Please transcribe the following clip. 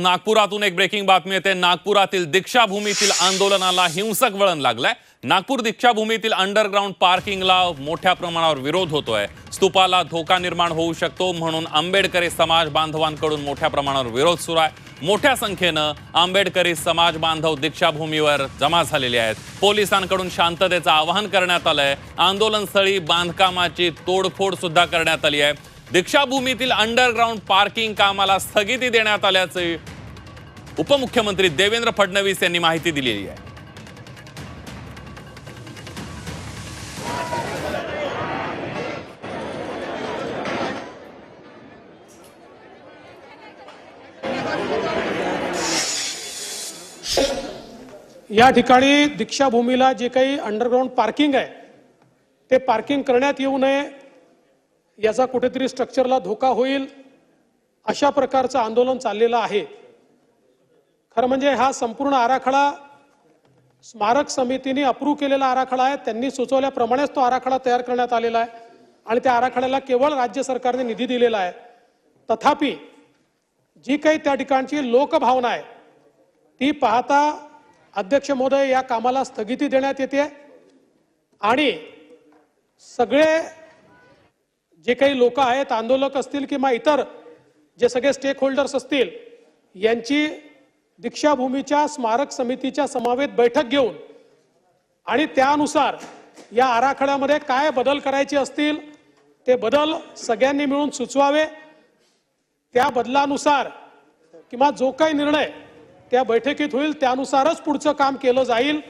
नागपुरातून एक ब्रेकिंग बातमी येते. नागपुरातील दीक्षाभूमीतील आंदोलनाला हिंसक वळण लागलंय. नागपूर दीक्षाभूमीतील अंडरग्राऊंड पार्किंगला मोठ्या प्रमाणावर विरोध होतोय. स्तूपाला धोका निर्माण होऊ शकतो म्हणून आंबेडकरी समाज बांधवांकडून मोठ्या प्रमाणावर विरोध सुरू आहे. मोठ्या संख्येनं आंबेडकरी समाज बांधव दीक्षाभूमीवर जमा झालेले आहेत. पोलिसांकडून शांततेचं आवाहन करण्यात आलंय. आंदोलनस्थळी बांधकामाची तोडफोड सुद्धा करण्यात आली आहे. दीक्षाभूमीतील अंडरग्राऊंड पार्किंग कामाला स्थगिती देण्यात आल्याचे उपमुख्यमंत्री देवेंद्र फडणवीस यांनी माहिती दिलेली आहे. या ठिकाणी दीक्षाभूमीला जे काही अंडरग्राऊंड पार्किंग आहे ते पार्किंग करण्यात येऊ नये याचा कुठेतरी स्ट्रक्चरला धोका होईल अशा प्रकारचं आंदोलन चाललेलं आहे. खरं म्हणजे हा संपूर्ण आराखडा स्मारक समितीने अप्रूव्ह केलेला आराखडा आहे. त्यांनी सुचवल्याप्रमाणेच तो आराखडा तयार करण्यात आलेला आहे. आणि त्या आराखड्याला केवळ राज्य सरकारने निधी दिलेला आहे. तथापि जी काही त्या ठिकाणची लोकभावना आहे ती पाहता अध्यक्ष महोदय या कामाला स्थगिती देण्यात येते. आणि सगळे जे काही लोक आहेत आंदोलक असतील किंवा इतर जे सगळे स्टेक होल्डर्स असतील यांची दीक्षाभूमीच्या स्मारक समितीच्या समावेत बैठक घेऊन आणि त्यानुसार या आराखड्यामध्ये काय बदल करायचे असतील ते बदल सगळ्यांनी मिळून सुचवावे. त्या बदलानुसार किंवा जो काही निर्णय त्या बैठकीत होईल त्यानुसारच पुढचं काम केलं जाईल.